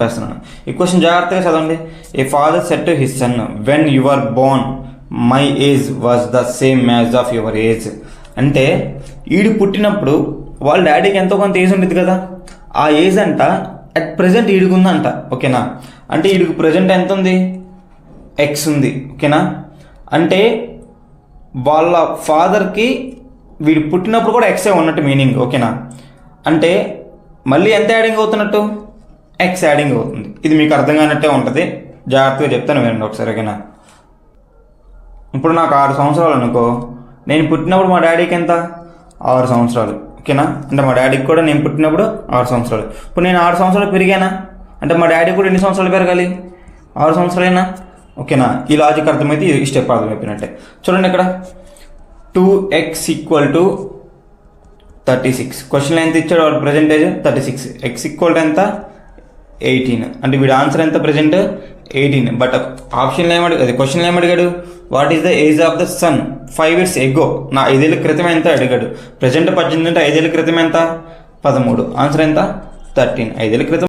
చేస్తున్నాను ఈ క్వశ్చన్ జాగ్రత్తగా చదవండి. A father said to his son when you are born my age was the same మ్యాజ్ of your age అంటే ఈడు పుట్టినప్పుడు వాళ్ళ డాడీకి ఎంతో కొంత ఏజ్ ఉంటుంది కదా. ఆ ఏజ్ అంట అట్ ప్రజెంట్ ఈడుకుందంట ఓకేనా? అంటే ఈడుకు ప్రజెంట్ ఎంత ఉంది ఎక్స్ ఉంది ఓకేనా? అంటే వాళ్ళ ఫాదర్కి వీడు పుట్టినప్పుడు కూడా ఎక్సే ఉన్నట్టు మీనింగ్ ఓకేనా? అంటే మళ్ళీ ఎంత యాడింగ్ అవుతున్నట్టు? ఎక్స్ యాడింగ్ అవుతుంది. ఇది మీకు అర్థం కానట్టే ఉంటుంది. జాగ్రత్తగా చెప్తాను వినండి ఒకసారి ఓకేనా? ఇప్పుడు నాకు ఆరు సంవత్సరాలు అనుకో. నేను పుట్టినప్పుడు మా డాడీకి ఎంత? ఆరు సంవత్సరాలు ఓకేనా? అంటే మా డాడీకి కూడా నేను పుట్టినప్పుడు ఆరు సంవత్సరాలు. ఇప్పుడు నేను ఆరు సంవత్సరాలు పెరిగానా? అంటే మా డాడీ కూడా ఎన్ని సంవత్సరాలు పెరగాలి? ఆరు సంవత్సరాలైనా? ఓకేనా? ఈ లాజిక్ అర్థమైతే ఈ స్టెప్ అర్థమైపోయినట్టే చూడండి ఇక్కడ. Two x equal to thirty six question ఎంత ఇచ్చాడు వాడు percentage thirty six x equal ఎంత? ఎయిటీన్ అంటే వీడు ఆన్సర్ ఎంత ప్రజెంట్ ఎయిటీన్ బట్ ఆప్షన్లో ఏమడి అది క్వశ్చన్లో ఏమడిగాడు? What is the age of the son five years ago నా ఐదేళ్ళ క్రితం ఎంత అడిగాడు? ప్రజెంట్ పద్దెనిమిది అంటే ఐదేళ్ళ క్రితం ఎంత? పదమూడు. ఆన్సర్ ఎంత? థర్టీన్ ఐదేళ్ళ క్రితం